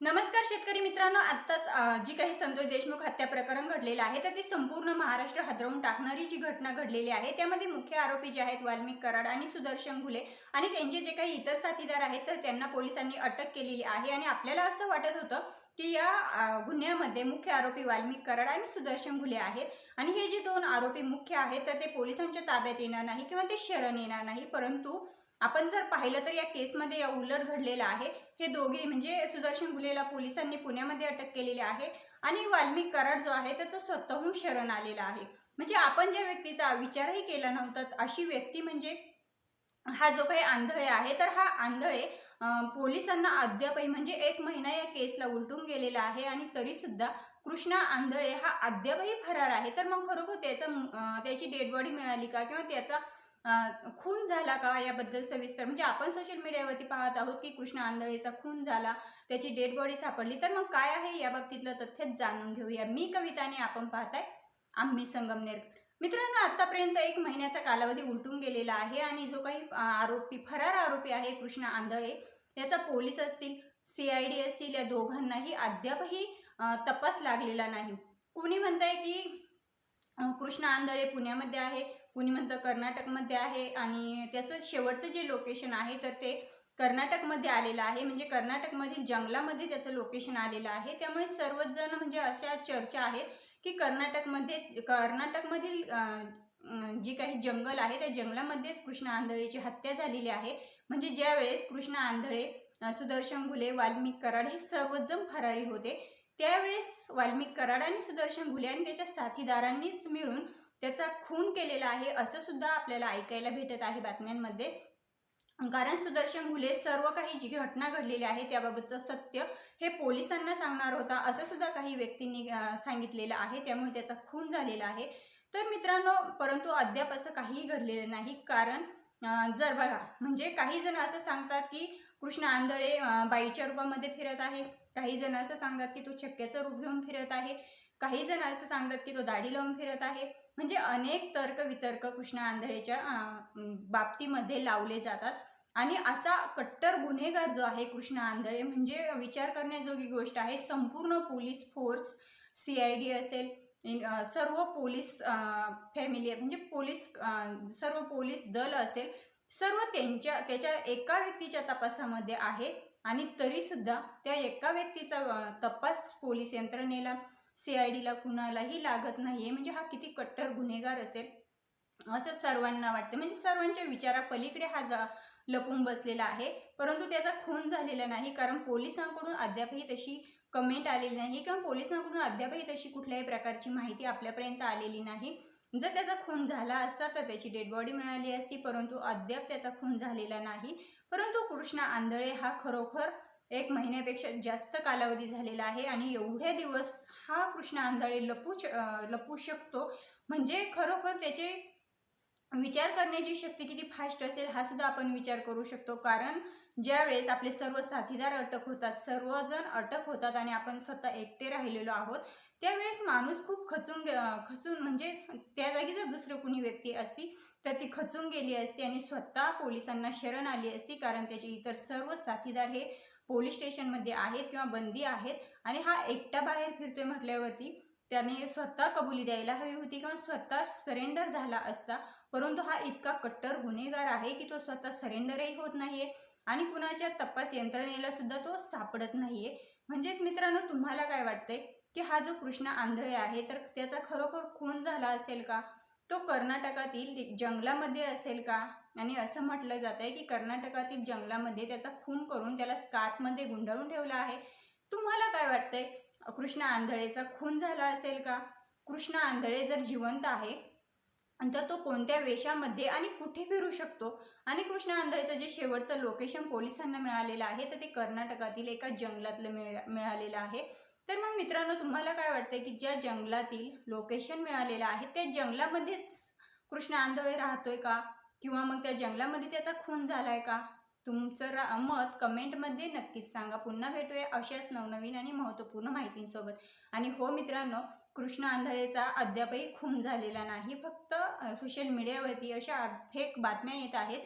नमस्कार शेतकरी मित्रांनो आत्ताच जी काही संतोष देशमुख हत्या प्रकरण घडलेलं आहे तर ते संपूर्ण महाराष्ट्र हादरवून टाकणारी जी घटना घडलेली आहे त्यामध्ये मुख्य आरोपी जे आहेत वाल्मिक कराड आणि सुदर्शन घुले आणि त्यांचे जे काही इतर साथीदार आहेत तर त्यांना पोलिसांनी अटक केलेली आहे आणि आपल्याला असं वाटत होतं की या गुन्ह्यामध्ये मुख्य आरोपी वाल्मिक कराड आणि सुदर्शन घुले आहेत आणि हे जे दोन आरोपी मुख्य आहेत तर ते पोलिसांच्या ताब्यात येणार नाही किंवा ते शरण येणार नाही परंतु आपण जर पाहिलं तर या केसमध्ये या उलट घडलेलं आहे. हे दोघे म्हणजे सुदर्शन गुलेला पोलिसांनी पुण्यामध्ये अटक केलेली आहे आणि वाल्मिक कराड जो आहे तर तो स्वतःहून शरण आलेला आहे. म्हणजे आपण ज्या व्यक्तीचा विचारही केला नव्हता अशी व्यक्ती म्हणजे हा जो काही आंधळे आहे तर हा आंधळे पोलिसांना अद्यापही म्हणजे एक महिना या केसला उलटून गेलेला आहे आणि तरीसुद्धा कृष्णा आंधळे हा अद्यापही फरार आहे. तर मग खरोखर त्याचा त्याची डेड बॉडी मिळाली का किंवा त्याचा खून झाला का याबद्दल सविस्तर? म्हणजे आपण सोशल मीडियावरती पाहत आहोत की कृष्णा आंधळेचा खून झाला त्याची डेड बॉडी सापडली. तर मग काय आहे या बाबतीतलं तथ्य जाणून घेऊया. मी कविताने आपण पाहताय आम्ही संगमनेर. मित्रांनो आतापर्यंत एक महिन्याचा कालावधी उलटून गेलेला आहे आणि जो काही आरोपी फरार आरोपी आहे कृष्णा आंधळे याचा पोलीस असतील सी आय डी असतील या दोघांनाही अद्यापही तपास लागलेला नाही. कोणी म्हणतंय की कृष्णा आंधळे पुण्यामध्ये आहे कुणी म्हणतं कर्नाटकमध्ये आहे आणि त्याचं शेवटचं जे लोकेशन आहे तर ते कर्नाटकमध्ये आलेलं आहे. म्हणजे कर्नाटकमधील जंगलामध्ये त्याचं लोकेशन आलेलं आहे. त्यामुळे सर्वच जण म्हणजे अशा चर्चा आहेत की कर्नाटकमध्ये कर्नाटकमधील जी काही जंगल आहे त्या जंगलामध्येच कृष्ण आंधळेची हत्या झालेली आहे. म्हणजे ज्यावेळेस कृष्ण आंधळे सुदर्शन घुले वाल्मिक कराड हे सर्वजण फरारी होते त्यावेळेस वाल्मिक कराड आणि सुदर्शन घुले आणि त्याच्या साथीदारांनीच मिळून त्याचा खून केलेला आहे असं सुद्धा आपल्याला ऐकायला भेटत आहे बातम्यांमध्ये. कारण सुदर्शन घुले सर्व काही जी घटना घडलेली आहे त्याबाबतचं सत्य हे पोलिसांना सांगणार होता असं सुद्धा काही व्यक्तींनी सांगितलेलं आहे. त्यामुळे त्याचा खून झालेला आहे. तर मित्रांनो परंतु अद्याप असं काहीही घडलेलं नाही. कारण जर बघा म्हणजे काही जण असं सांगतात की कृष्ण आंधळे बाईच्या रूपामध्ये फिरत आहे. काही जण असं सांगतात की तो छक्क्याचं रूप घेऊन फिरत आहे. काही जण असं सांगतात की तो दाढी लावून फिरत आहे. म्हणजे अनेक तर्क वितर्क कृष्ण आंधळेच्या बाबतीमध्ये लावले जातात. आणि असा कट्टर गुन्हेगार जो आहे कृष्ण आंधळे म्हणजे विचार करण्याजोगी गोष्ट आहे. संपूर्ण police force C I D असेल सर्व पोलीस फॅमिली म्हणजे पोलीस सर्व पोलीस दल असेल सर्व त्यांच्या त्याच्या एका व्यक्तीच्या तपासामध्ये आहे आणि तरीसुद्धा त्या एका व्यक्तीचा तपास पोलीस यंत्रणेला सी आय डीला कुणालाही लागत नाही आहे म्हणजे हा किती कट्टर गुन्हेगार असेल असं सर्वांना वाटतं. म्हणजे सर्वांच्या विचारापलीकडे हा जा लपून बसलेला आहे. परंतु त्याचा खून झालेला नाही कारण पोलिसांकडून अद्यापही तशी कमेंट आलेली नाही. किंवा पोलिसांकडून अद्यापही तशी कुठल्याही प्रकारची माहिती आपल्यापर्यंत आलेली नाही. जर त्याचा खून झाला असता तर त्याची डेड बॉडी मिळाली असती परंतु अद्याप त्याचा खून झालेला नाही. परंतु कृष्णा आंधळे हा खरोखर एक महिन्यापेक्षा जास्त कालावधी झालेला आहे आणि एवढे दिवस हा कृष्ण आंधळे लपू श- लपू शकतो. म्हणजे खरोखर त्याचे विचार करण्याची शक्ती किती फास्ट असेल हा सुद्धा आपण विचार करू शकतो. कारण ज्यावेळेस आपले सर्व साथीदार अटक होतात सर्वजण अटक होतात आणि आपण स्वतः एकटे राहिलेलो आहोत त्यावेळेस माणूस खूप खचून खचून म्हणजे त्या जागी जर दुसरं कुणी व्यक्ती असती तर ती खचून गेली असती आणि स्वतः पोलिसांना शरण आली असती कारण त्याचे इतर सर्व साथीदार हे पोलीस स्टेशनमध्ये आहेत किंवा बंदी आहेत आणि हा एकटा बाहेर फिरतोय म्हटल्यावरती त्याने स्वतः कबुली द्यायला हवी होती किंवा स्वतः सरेंडर झाला असता. परंतु हा इतका कट्टर गुन्हेगार आहे की तो स्वतः सरेंडरही होत नाहीये आणि कुणाच्या तपास यंत्रणेला सुद्धा तो सापडत नाहीये. म्हणजेच मित्रांनो तुम्हाला काय वाटतंय की हा जो कृष्ण आंधळे आहे तर त्याचा खरोखर खून झाला असेल का? तो कर्नाटकातील जंगलामध्ये असेल का? आणि असं म्हटलं जात आहे की कर्नाटकातील जंगलामध्ये त्याचा खून करून त्याला स्कार्फमध्ये गुंडाळून ठेवला आहे. तुम्हाला काय वाटतंय? कृष्ण आंधळेचा खून झाला असेल का? कृष्ण आंधळे जर जिवंत आहे तर तो कोणत्या वेशामध्ये आणि कुठे फिरू शकतो? आणि कृष्ण आंधळेचं जे शेवटचं लोकेशन पोलिसांना मिळालेलं आहे तर ते कर्नाटकातील एका जंगलातलं मिळ मिळालेलं आहे. तर मग मित्रांनो तुम्हाला काय वाटतं की ज्या जंगलातील लोकेशन मिळालेलं आहे त्या जंगलामध्येच कृष्ण आंधळे राहतोय का? किंवा मग त्या जंगलामध्ये त्याचा खून झालाय का? तुमचं रा मत कमेंटमध्ये नक्कीच सांगा. पुन्हा भेटूया अशाच नवनवीन आणि महत्त्वपूर्ण माहितींसोबत. आणि हो मित्रांनो कृष्ण आंधळेचा अद्यापही खून झालेला नाही. फक्त सोशल मीडियावरती अशा फेक बातम्या येत आहेत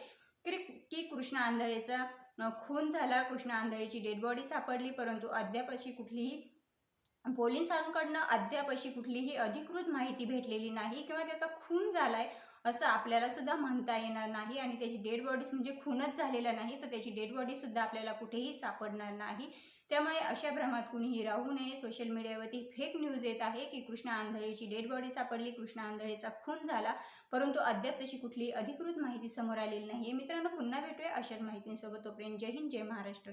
की की कृष्ण आंधळेचा खून झाला. कृष्ण आंधळेची डेड बॉडी सापडली परंतु अद्याप अशी कुठलीही पोलिसांकडनं अद्याप अशी कुठलीही अधिकृत माहिती भेटलेली नाही किंवा त्याचा खून झालाय असं आपल्याला सुद्धा म्हणता येणार नाही आणि त्याची डेड बॉडीज म्हणजे खूनच झालेला नाही तर त्याची डेड बॉडी सुद्धा आपल्याला कुठेही सापडणार नाही. त्यामुळे अशा भ्रमात कुणीही राहू नये. सोशल मीडियावरती फेक न्यूज येत आहे की कृष्णा आंधळेची डेड बॉडी सापडली कृष्णा आंधळेचा खून झाला परंतु अद्याप तशी कुठलीही अधिकृत माहिती समोर आलेली नाही मित्रांनो पुन्हा भेटूया अशाच माहितींसोबत. तोपर्यंत जय हिंद जय महाराष्ट्र.